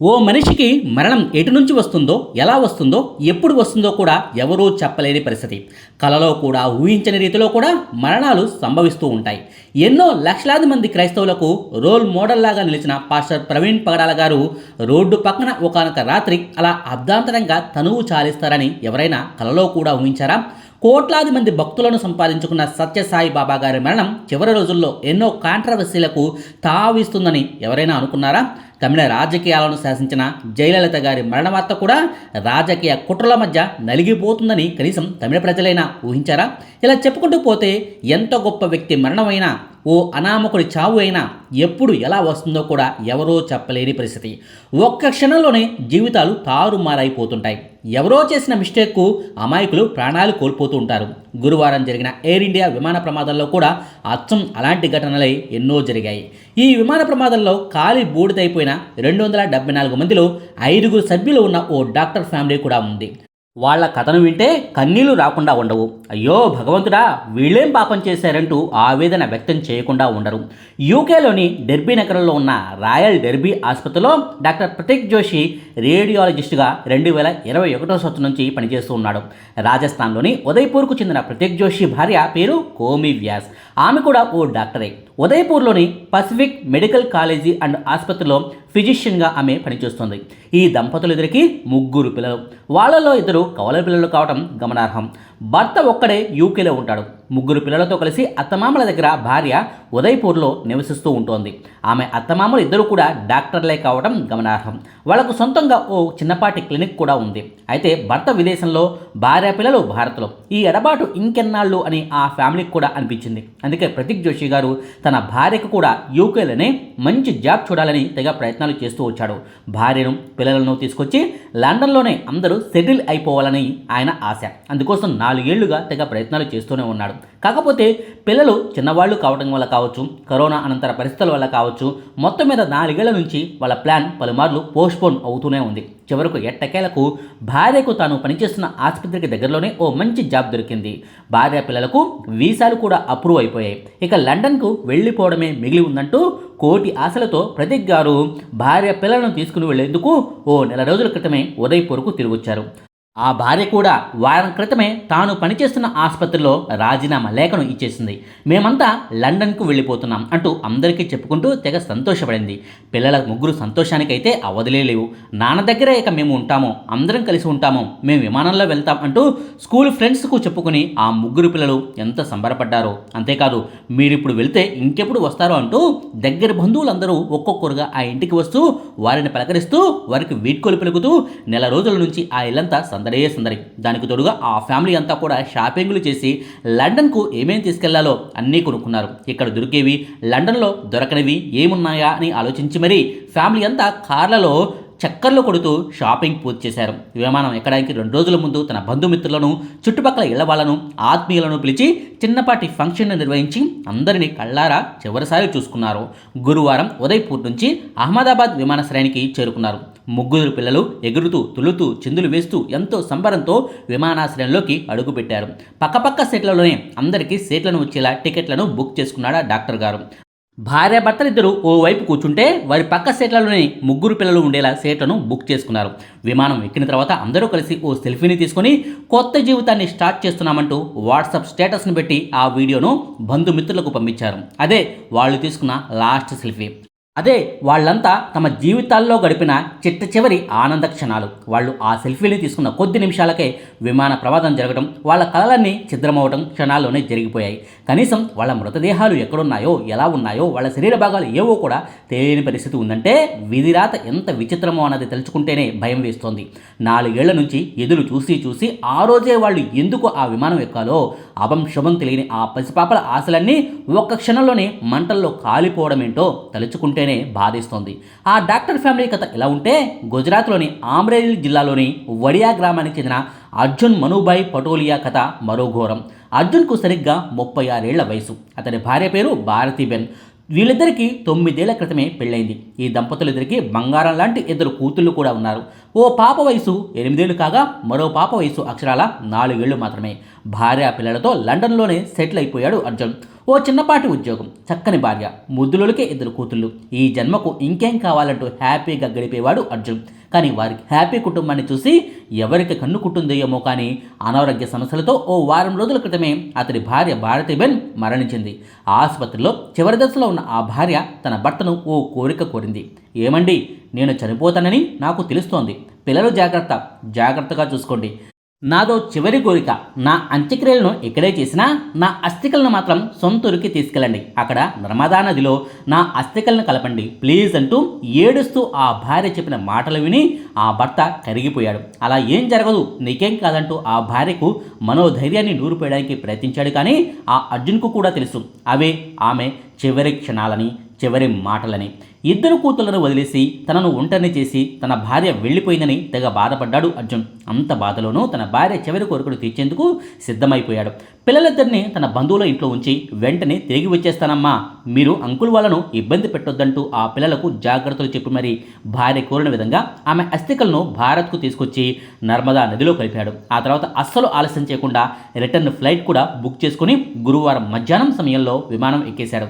ఓ మనిషికి మరణం ఎటు నుంచి వస్తుందో ఎలా వస్తుందో ఎప్పుడు వస్తుందో కూడా ఎవరూ చెప్పలేని పరిస్థితి. కలలో కూడా ఊహించని రీతిలో కూడా మరణాలు సంభవిస్తూ ఉంటాయి. ఎన్నో లక్షలాది మంది క్రైస్తవులకు రోల్ మోడల్లాగా నిలిచిన పాస్టర్ ప్రవీణ్ పగడాల గారు రోడ్డు పక్కన ఒకనొక రాత్రి అలా అర్ధాంతరంగా తనువు చాలిస్తారని ఎవరైనా కలలో కూడా ఊహించారా? కోట్లాది మంది భక్తులను సంపాదించుకున్న సత్యసాయి బాబా గారి మరణం చివరి రోజుల్లో ఎన్నో కాంట్రవర్సీలకు తావిస్తుందని ఎవరైనా అనుకున్నారా? తమిళ రాజకీయాలను శాసించిన జయలలిత గారి మరణ వార్త కూడా రాజకీయ కుట్రల మధ్య నలిగిపోతుందని కనీసం తమిళ ప్రజలైనా ఊహించారా? ఇలా చెప్పుకుంటూ పోతే ఎంత గొప్ప వ్యక్తి మరణమైనా ఓ అనామకుడి చావు అయినా ఎప్పుడు ఎలా వస్తుందో కూడా ఎవరో చెప్పలేని పరిస్థితి. ఒక్క క్షణంలోనే జీవితాలు తారుమారైపోతుంటాయి. ఎవరో చేసిన మిస్టేక్కు అమాయకులు ప్రాణాలు కోల్పోతూ ఉంటారు. గురువారం జరిగిన ఎయిర్ ఇండియా విమాన ప్రమాదంలో కూడా అచ్చం అలాంటి ఘటనలే ఎన్నో జరిగాయి. ఈ విమాన ప్రమాదంలో కాలి బూడిదైపోయిన రెండు వందల డెబ్బై నాలుగు మందిలో ఐదుగురు సభ్యులు ఉన్న ఓ డాక్టర్ ఫ్యామిలీ కూడా ఉంది. వాళ్ళ కథను వింటే కన్నీళ్ళు రాకుండా ఉండవు. అయ్యో భగవంతుడా వీళ్ళేం పాపం చేశారంటూ ఆవేదన వ్యక్తం చేయకుండా ఉండరు. యూకేలోని డెర్బీ నగరంలో ఉన్న రాయల్ డెర్బీ ఆసుపత్రిలో డాక్టర్ ప్రతీక్ జోషి రేడియాలజిస్టుగా రెండు వేల ఇరవై ఒకటో సంవత్సరం నుంచి పనిచేస్తూ ఉన్నాడు. రాజస్థాన్లోని ఉదయ్పూర్కు చెందిన ప్రతీక్ జోషి భార్య పేరు కోమి వ్యాస్. ఆమె కూడా ఓ డాక్టరే. ఉదయ్పూర్లోని పసిఫిక్ మెడికల్ కాలేజీ అండ్ ఆసుపత్రిలో ఫిజిషియన్గా ఆమె పనిచేస్తుంది. ఈ దంపతులు ఇద్దరికి ముగ్గురు పిల్లలు. వాళ్ళలో ఇద్దరు కవల పిల్లలు కావటం గమనార్హం. భర్త ఒక్కడే యూకేలో ఉంటాడు. ముగ్గురు పిల్లలతో కలిసి అత్తమామల దగ్గర భార్య ఉదయ్పూర్లో నివసిస్తూ ఉంటోంది. ఆమె అత్తమామలు ఇద్దరు కూడా డాక్టర్లే కావడం గమనార్హం. వాళ్ళకు సొంతంగా ఓ చిన్నపాటి క్లినిక్ కూడా ఉంది. అయితే భర్త విదేశంలో భార్య పిల్లలు భారత్లో. ఈ ఎడబాటు ఇంకెన్నాళ్ళు అని ఆ ఫ్యామిలీకి కూడా అనిపించింది. అందుకే ప్రతీక్ జోషి గారు తన భార్యకు కూడా యూకేలోనే మంచి జాబ్ చూడాలని తెగ ప్రయత్నాలు చేస్తూ వచ్చాడు. భార్యను పిల్లలను తీసుకొచ్చి లండన్లోనే అందరూ సెటిల్ అయిపోవాలని ఆయన ఆశ. అందుకోసం నాలుగేళ్ళుగా తెగ ప్రయత్నాలు చేస్తూనే ఉన్నాడు. కాకపోతే పిల్లలు చిన్నవాళ్ళు కావడం వల్ల కావచ్చు కరోనా అనంతర పరిస్థితుల వల్ల కావచ్చు మొత్తం మీద నాలుగేళ్ళ నుంచి వాళ్ళ ప్లాన్ పలుమార్లు పోస్ట్పోన్ అవుతూనే ఉంది. చివరకు ఎట్టకేలకు భార్యకు తాను పనిచేస్తున్న ఆసుపత్రికి దగ్గరలోనే ఓ మంచి జాబ్ దొరికింది. భార్య పిల్లలకు వీసాలు కూడా అప్రూవ్ అయిపోయాయి. ఇక లండన్కు వెళ్ళిపోవడమే మిగిలి ఉందంటూ కోటి ఆశలతో ప్రతీక్ గారు భార్య పిల్లలను తీసుకుని వెళ్ళేందుకు ఓ నెల రోజుల క్రితమే ఉదయపూర్కు తిరిగొచ్చారు. ఆ భార్య కూడా వారం క్రితమే తాను పనిచేస్తున్న ఆసుపత్రిలో రాజీనామా లేఖను ఇచ్చేసింది. మేమంతా లండన్కు వెళ్ళిపోతున్నాం అంటూ అందరికీ చెప్పుకుంటూ తెగ సంతోషపడింది. పిల్లల ముగ్గురు సంతోషానికైతే అవదిలే లేవు. నాన్న దగ్గరే ఇక మేము ఉంటాము అందరం కలిసి ఉంటాము మేము విమానంలో వెళ్తాం అంటూ స్కూల్ ఫ్రెండ్స్కు చెప్పుకుని ఆ ముగ్గురు పిల్లలు ఎంత సంబరపడ్డారో. అంతేకాదు మీరిప్పుడు వెళ్తే ఇంకెప్పుడు వస్తారో అంటూ దగ్గర బంధువులందరూ ఒక్కొక్కరుగా ఆ ఇంటికి వస్తూ వారిని పలకరిస్తూ వారికి వీడ్కోలు పలుకుతూ నెల రోజుల నుంచి ఆ ఇల్లంతా సందడే సందడి. దానికి తోడుగా ఆ ఫ్యామిలీ అంతా కూడా షాపింగ్లు చేసి లండన్కు ఏమేమి తీసుకెళ్ళాలో అన్నీ కొనుక్కున్నారు. ఇక్కడ దొరికేవి లండన్లో దొరకనివి ఏమున్నాయా అని ఆలోచించి మరీ ఫ్యామిలీ అంతా కార్లలో చక్కర్లు కొడుతూ షాపింగ్ పూర్తి చేశారు. విమానం ఎక్కడానికి రెండు రోజుల ముందు తన బంధుమిత్రులను చుట్టుపక్కల ఇళ్ళ వాళ్ళను ఆత్మీయులను పిలిచి చిన్నపాటి ఫంక్షన్ను నిర్వహించి అందరినీ కళ్ళారా చివరిసారి చూసుకున్నారు. గురువారం ఉదయ్పూర్ నుంచి అహ్మదాబాద్ విమానాశ్రయానికి చేరుకున్నారు. ముగ్గురు పిల్లలు ఎగురుతూ తులుతూ చిందులు వేస్తూ ఎంతో సంబరంతో విమానాశ్రయంలోకి అడుగుపెట్టారు. పక్కపక్క సీట్లలోనే అందరికీ సీట్లను వచ్చేలా టికెట్లను బుక్ చేసుకున్నాడు డాక్టర్ గారు. భార్య భర్తలిద్దరూ ఓ వైపు కూర్చుంటే వారి పక్క సీట్లలోనే ముగ్గురు పిల్లలు ఉండేలా సీట్లను బుక్ చేసుకున్నారు. విమానం ఎక్కిన తర్వాత అందరూ కలిసి ఓ సెల్ఫీని తీసుకొని కొత్త జీవితాన్ని స్టార్ట్ చేస్తున్నామంటూ వాట్సాప్ స్టేటస్ని పెట్టి ఆ వీడియోను బంధుమిత్రులకు పంపించారు. అదే వాళ్ళు తీసుకున్న లాస్ట్ సెల్ఫీ. అదే వాళ్ళంతా తమ జీవితాల్లో గడిపిన చిట్ట చివరి ఆనంద క్షణాలు. వాళ్ళు ఆ సెల్ఫీని తీసుకున్న కొద్ది నిమిషాలకే విమాన ప్రమాదం జరగడం వాళ్ళ కళలన్నీ ఛిద్రమవడం క్షణాల్లోనే జరిగిపోయాయి. కనీసం వాళ్ళ మృతదేహాలు ఎక్కడున్నాయో ఎలా ఉన్నాయో వాళ్ళ శరీర భాగాలు ఏవో కూడా తెలియని పరిస్థితి ఉందంటే విధిరాత ఎంత విచిత్రమో అన్నది తెలుసుకుంటేనే భయం వేస్తోంది. నాలుగేళ్ళ నుంచి ఎదురు చూసి చూసి ఆ రోజే వాళ్ళు ఎందుకు ఆ విమానం ఎక్కాలో అభం శుభం తెలియని ఆ పసిపాపల ఆశలన్నీ ఒక్క క్షణంలోనే మంటల్లో కాలిపోవడం ఏంటో తలుచుకుంటే ఫ్యామిలీనే బాధిస్తోంది. ఆ డాక్టర్ ఫ్యామిలీ కథ ఇలా ఉంటే గుజరాత్లోని ఆమ్రేలి జిల్లాలోని వడియా గ్రామానికి చెందిన అర్జున్ మనుభాయ్ పటోలియా కథ మరో ఘోరం. అర్జున్కు సరిగ్గా ముప్పై ఆరేళ్ళ వయసు. అతని భార్య పేరు భారతీబెన్ వీళ్ళిద్దరికీ తొమ్మిదేళ్ళ క్రితమే పెళ్ళైంది. ఈ దంపతులిద్దరికీ బంగారం లాంటి ఇద్దరు కూతుళ్ళు కూడా ఉన్నారు. ఓ పాప వయసు ఎనిమిదేళ్ళు కాగా మరో పాప వయసు అక్షరాల నాలుగేళ్ళు మాత్రమే. భార్య పిల్లలతో లండన్లోనే సెటిల్ అయిపోయాడు అర్జున్. ఓ చిన్నపాటి ఉద్యోగం చక్కని భార్య ముద్దులకే ఇద్దరు కూతుళ్ళు. ఈ జన్మకు ఇంకేం కావాలంటూ హ్యాపీగా గడిపేవాడు అర్జున్. కానీ వారికి హ్యాపీ కుటుంబాన్ని చూసి ఎవరికి కన్ను కుట్టుందేమో కానీ అనారోగ్య సమస్యలతో ఓ వారం రోజుల క్రితమే అతడి భార్య భారతీబెన్ మరణించింది. ఆసుపత్రిలో చివరి దశలో ఉన్న ఆ భార్య తన భర్తను ఓ కోరిక కోరింది. ఏమండి నేను చనిపోతానని నాకు తెలుస్తోంది. పిల్లలు జాగ్రత్త జాగ్రత్తగా చూసుకోండి. నాదో చివరి కోరిక. నా అంత్యక్రియలను ఇక్కడే చేసినా నా అస్థికలను మాత్రం సొంతూరికి తీసుకెళ్ళండి. అక్కడ నర్మదా నదిలో నా అస్థికలను కలపండి. ప్లీజ్ అంటూ ఏడుస్తూ ఆ భార్య చెప్పిన మాటలు విని ఆ భర్త కరిగిపోయాడు. అలా ఏం జరగదు నీకేం కాదంటూ ఆ భార్యకు మనోధైర్యాన్ని నూరుపోయడానికి ప్రయత్నించాడు కానీ ఆ అర్జున్కు కూడా తెలుసు. అవే ఆమె చివరి క్షణాలని చివరి మాటలని. ఇద్దరు కూతుళ్ళను వదిలేసి తనను ఒంటరిని చేసి తన భార్య వెళ్ళిపోయిందని తెగ బాధపడ్డాడు అర్జున్. అంత బాధలోనూ తన భార్య చివరి కోరికలు తీర్చేందుకు సిద్ధమైపోయాడు. పిల్లలిద్దరిని తన బంధువుల ఇంట్లో ఉంచి వెంటనే తిరిగి వచ్చేస్తానమ్మా. మీరు అంకుల్ వాళ్ళను ఇబ్బంది పెట్టొద్దంటూ ఆ పిల్లలకు జాగ్రత్తలు చెప్పి మరి. భార్య కోరిన విధంగా ఆమె అస్థికలను భారత్కు తీసుకొచ్చి నర్మదా నదిలో కలిపాడు. ఆ తర్వాత అస్సలు ఆలస్యం చేయకుండా రిటర్న్ ఫ్లైట్ కూడా బుక్ చేసుకుని గురువారం మధ్యాహ్నం సమయంలో విమానం ఎక్కేశాడు.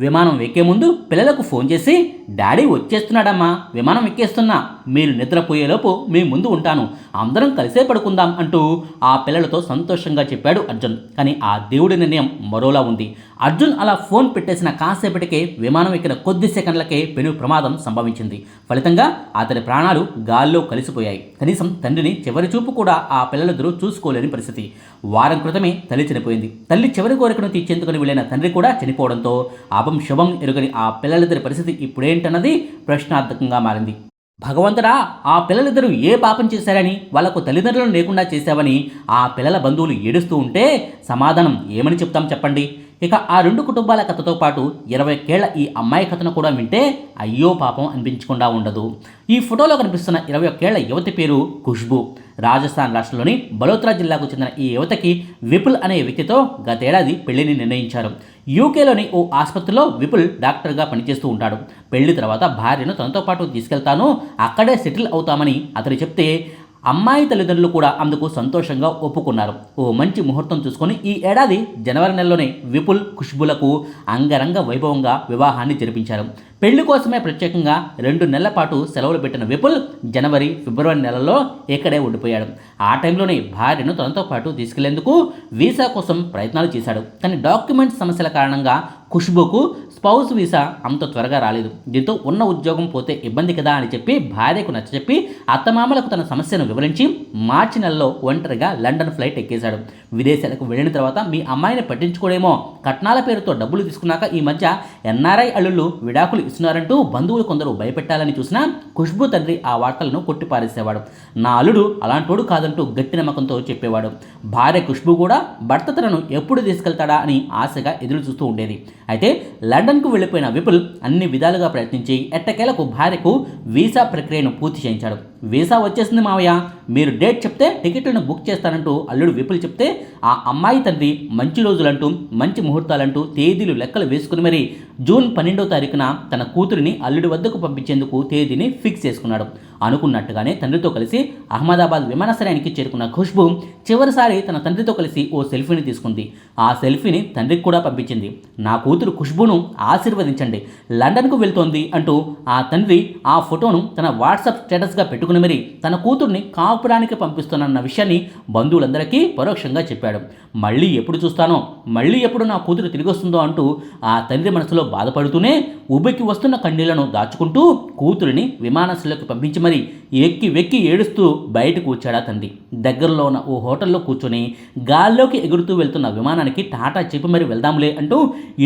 విమానం ఎక్కే ముందు పిల్లలకు ఫోన్ చేసి డాడీ వచ్చేస్తున్నాడమ్మా విమానం ఎక్కేస్తున్నా. మీరు నిద్రపోయేలోపు మీ ముందు ఉంటాను. అందరం కలిసే పడుకుందాం అంటూ ఆ పిల్లలతో సంతోషంగా చెప్పాడు అర్జున్. కానీ ఆ దేవుడి నిర్ణయం మరోలా ఉంది. అర్జున్ అలా ఫోన్ పెట్టేసిన కాసేపటికే విమానం ఎక్కిన కొద్ది సెకండ్లకే పెను ప్రమాదం సంభవించింది. ఫలితంగా అతని ప్రాణాలు గాల్లో కలిసిపోయాయి. కనీసం తండ్రిని చివరి చూపు కూడా ఆ పిల్లలిద్దరూ చూసుకోలేని పరిస్థితి. వారం క్రితమే తల్లి చనిపోయింది. తల్లి చివరి కోరికను తీర్చేందుకుని వెళ్ళిన తండ్రి కూడా చనిపోవడంతో అపం శుభం ఎరుగని ఆ పిల్లలిద్దరి పరిస్థితి ఇప్పుడేంటన్నది ప్రశ్నార్థకంగా మారింది. భగవంతుడా ఆ పిల్లలిద్దరూ ఏ పాపం చేశారని వాళ్ళకు తల్లిదండ్రులను లేకుండా చేశావని ఆ పిల్లల బంధువులు ఏడుస్తూ ఉంటే సమాధానం ఏమని చెప్తాం చెప్పండి. ఇక ఆ రెండు కుటుంబాల కథతో పాటు ఇరవై కేళ్ళ ఈ అమ్మాయి కథను కూడా వింటే అయ్యో పాపం అనిపించకుండా ఉండదు. ఈ ఫోటోలో కనిపిస్తున్న ఇరవై ఒక్కేళ్ళ యువతి పేరు ఖుష్బు. రాజస్థాన్ రాష్ట్రంలోని బలోత్రా జిల్లాకు చెందిన ఈ యువతకి విపుల్ అనే వ్యక్తితో గతేడాది పెళ్ళిని నిర్ణయించారు. యూకేలోని ఓ ఆసుపత్రిలో విపుల్ డాక్టర్గా పనిచేస్తూ ఉంటాడు. పెళ్ళి తర్వాత భార్యను తనతో పాటు తీసుకెళ్తాను. అక్కడే సెటిల్ అవుతామని అతను చెప్తే అమ్మాయి తల్లిదండ్రులు కూడా అందుకు సంతోషంగా ఒప్పుకున్నారు. ఓ మంచి ముహూర్తం చూసుకొని ఈ ఏడాది జనవరి నెలలోనే విపుల్ ఖుష్బులకు అంగరంగ వైభవంగా వివాహాన్ని జరిపించారు. పెళ్ళి కోసమే ప్రత్యేకంగా రెండు నెలల పాటు సెలవులు పెట్టిన విపుల్ జనవరి ఫిబ్రవరి నెలలో ఇక్కడే ఉండిపోయాడు. ఆ టైంలోనే భార్యను తనతో పాటు తీసుకెళ్ళేందుకు వీసా కోసం ప్రయత్నాలు చేశాడు. కానీ డాక్యుమెంట్ సమస్యల కారణంగా ఖుష్బుకు స్పౌస్ వీసా అంత త్వరగా రాలేదు. దీంతో ఉన్న ఉద్యోగం పోతే ఇబ్బంది కదా అని చెప్పి భార్యకు నచ్చచెప్పి అత్తమామలకు తన సమస్యను వివరించి మార్చి నెలలో ఒంటరిగా లండన్ ఫ్లైట్ ఎక్కేశాడు. విదేశాలకు వెళ్ళిన తర్వాత మీ అమ్మాయిని పట్టించుకోడేమో. కట్నాల పేరుతో డబ్బులు తీసుకున్నాక ఈ మధ్య ఎన్ఆర్ఐ అల్లుళ్ళు విడాకులు ఇస్తున్నారంటూ బంధువులు కొందరు భయపెట్టాలని చూసినా ఖుష్బు తండ్రి ఆ వార్తలను కొట్టిపారేసేవాడు. నా అల్లుడు అలాంటోడు కాదంటూ గట్టి నమ్మకంతో చెప్పేవాడు. భార్య ఖుష్బు కూడా భర్త తనను ఎప్పుడు తీసుకెళ్తాడా అని ఆశగా ఎదురు చూస్తూ ఉండేది. అయితే లండన్కు వెళ్ళిపోయిన విపుల్ అన్ని విధాలుగా ప్రయత్నించి ఎట్టకేలకు భార్యకు వీసా ప్రక్రియను పూర్తి చేయించాడు. వీసా వచ్చేసింది మావయ్య. మీరు డేట్ చెప్తే టికెట్లను బుక్ చేస్తానంటూ అల్లుడు విపుల్ చెప్తే ఆ అమ్మాయి తండ్రి మంచి రోజులంటూ మంచి ముహూర్తాలంటూ తేదీలు లెక్కలు వేసుకుని మరి జూన్ పన్నెండో తారీఖున తన కూతురిని అల్లుడి వద్దకు పంపించేందుకు తేదీని ఫిక్స్ చేసుకున్నాడు. అనుకున్నట్టుగానే తండ్రితో కలిసి అహ్మదాబాద్ విమానాశ్రయానికి చేరుకున్న ఖుష్బు చివరిసారి తన తండ్రితో కలిసి ఓ సెల్ఫీని తీసుకుంది. ఆ సెల్ఫీని తండ్రికి కూడా పంపించింది. నా కూతురు ఖుష్బును ఆశీర్వదించండి. లండన్కు వెళ్తోంది అంటూ ఆ తండ్రి ఆ ఫోటోను తన వాట్సాప్ స్టేటస్గా పెట్టుకుని మరి తన కూతుర్ని కాపురానికి పంపిస్తున్న విషయాన్ని బంధువులందరికీ పరోక్షంగా చెప్పాడు. మళ్ళీ ఎప్పుడు చూస్తానో మళ్ళీ ఎప్పుడు నా కూతురు తిరిగి వస్తుందో అంటూ ఆ తండ్రి మనసులో బాధపడుతూనే ఉబికి వస్తున్న కన్నీళ్ళను దాచుకుంటూ కూతురిని విమానాశ్రయంలోకి పంపించి మరి ఎక్కి వెక్కి ఏడుస్తూ బయటకు వచ్చాడా తండ్రి. దగ్గరలో ఉన్న ఓ హోటల్లో కూర్చొని గాల్లోకి ఎగురుతూ వెళ్తున్న విమానానికి టాటా చెప్పి మరి వెళ్దాంలే అంటూ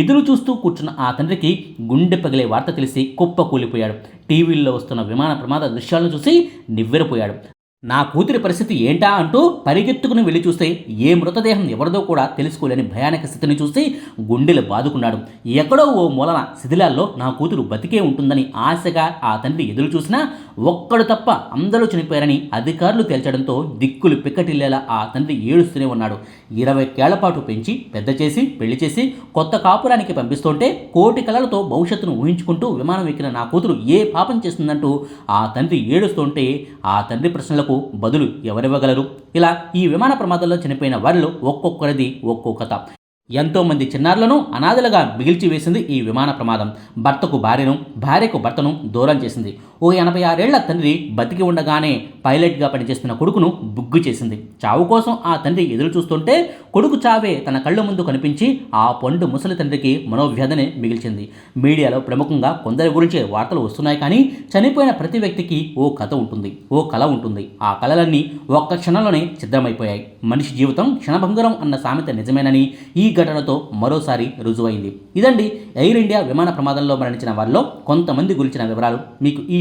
ఎదురు చూస్తూ కూర్చున్న ఆ తండ్రికి గుండె పగిలే వార్త తెలిసి కుప్ప కూలిపోయాడు టీవీల్లో వస్తున్న విమాన ప్రమాద దృశ్యాలను చూసి నివ్వెరపోయాడు. నా కూతురి పరిస్థితి ఏంటా అంటూ పరిగెత్తుకుని వెళ్ళి చూస్తే ఏ మృతదేహం ఎవరిదో కూడా తెలుసుకోలేని భయానక స్థితిని చూసి గుండెలు బాదుకున్నాడు. ఎక్కడో ఓ మూలన శిథిలాల్లో నా కూతురు బతికే ఉంటుందని ఆశగా ఆ తండ్రి ఎదురు చూసినా ఒక్కడు తప్ప అందరూ చనిపోయారని అధికారులు తేల్చడంతో దిక్కులు పిక్కటిల్లేలా ఆ తండ్రి ఏడుస్తూనే ఉన్నాడు. ఇరవై కేళ్ళ పాటు పెంచి పెద్ద చేసి పెళ్ళి చేసి కొత్త కాపురానికి పంపిస్తుంటే కోటి కళలతో భవిష్యత్తును ఊహించుకుంటూ విమానం ఎక్కిన నా కూతురు ఏ పాపం చేస్తుందంటూ ఆ తండ్రి ఏడుస్తుంటే ఆ తండ్రి ప్రశ్నలకు బదులు ఎవరివ్వగలరు? ఇలా ఈ విమాన ప్రమాదంలో చనిపోయిన వారిలో ఒక్కొక్కరిది ఒక్కో కథ. ఎంతో మంది చిన్నారులను అనాథలుగా మిగిల్చి వేసింది ఈ విమాన ప్రమాదం. భర్తకు భార్యను భార్యకు భర్తను దూరం చేసింది. ఓ ఎనభై ఆరేళ్ళ తండ్రి బతికి ఉండగానే పైలట్గా పనిచేస్తున్న కొడుకును బుగ్గు చేసింది. చావు కోసం ఆ తండ్రి ఎదురు చూస్తుంటే కొడుకు చావే తన కళ్ళ ముందు కనిపించి ఆ పండు ముసలి తండ్రికి మనోవ్యధనే మిగిల్చింది. మీడియాలో ప్రముఖంగా కొందరి గురించే వార్తలు వస్తున్నాయి కానీ చనిపోయిన ప్రతి వ్యక్తికి ఓ కథ ఉంటుంది ఓ కళ ఉంటుంది. ఆ కళలన్నీ ఒక్క క్షణంలోనే సిద్ధమైపోయాయి మనిషి జీవితం క్షణభంగురం అన్న సామెత నిజమేనని ఈ ఘటనతో మరోసారి రుజువైంది. ఇదండి ఎయిర్ ఇండియా విమాన ప్రమాదంలో మరణించిన వారిలో కొంతమంది గురించిన వివరాలు. మీకు ఈ